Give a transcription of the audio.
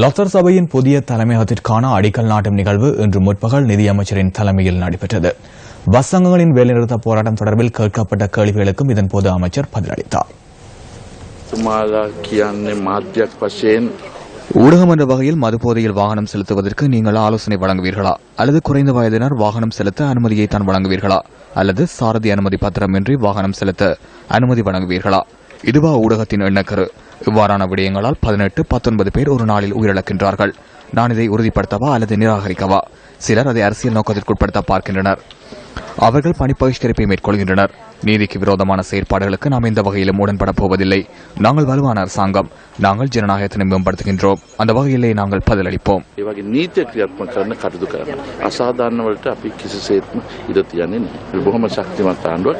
லத்தர் சபையின் புதிய தலைமையகத்திற்கான அடிக்கல் நாட்டும் நிகழ்வு இன்று முற்பகல் நிதியமைச்சரின் தலைமையில் நடைபெற்றது. பஸ் வேலைநிறுத்த போராட்டம் தொடர்பில் கேட்கப்பட்ட கேள்விகளுக்கும் இதன்போது அமைச்சர் பதிலளித்தார். ஊடகம் என்ற வகையில் மதுபோதையில் வாகனம் செலுத்துவதற்கு நீங்கள் ஆலோசனை வழங்குவீர்களா? அல்லது குறைந்த வயதினர் வாகனம் செலுத்த அனுமதியை தான் வழங்குவீர்களா? அல்லது சாரதி அனுமதி பத்திரமின்றி வாகனம் செலுத்த அனுமதி வழங்குவீர்களா? இதுவா ஊடகத்தின் எண்ணக்கரு. இவ்வாறான விடயங்களால் பதினெட்டு பத்தொன்பது பேர் ஒரு நாளில் உயிரிழக்கின்றார்கள். நான் இதை உறுதிப்படுத்தவா அல்லது நிராகரிக்கவா? சிலர் அதை அரசியல் நோக்கத்திற்குட்படுத்த பார்க்கின்றனர். அவர்கள் பணி பகிஷ்கரிப்பை மேற்கொள்கின்றனர். நீதிக்கு விரோதமான செயற்பாடுகளுக்கு நாம் எந்த வகையிலும் உடன்பட போவதில்லை. நாங்கள் வலுவான அரசாங்கம். நாங்கள் ஜனநாயகத்தினை மேம்படுத்துகின்றோம். அந்த வகையிலே நாங்கள் பதிலளிப்போம். ಇವಾಗ ನೀತಿಯ ಕ್ರಿಯಾತ್ಮಕ ಕರೆದುಕಾರಣ ಅಸಾಧಾರಣವಲ್ಟ ಅಪಿ ಕಿಸಿ ಸೇತ್ಮ ಇರತಿಯಾನೆ ಬಹುಮ ಶಕ್ತಿಮತ್ತ ಅಂಡುವ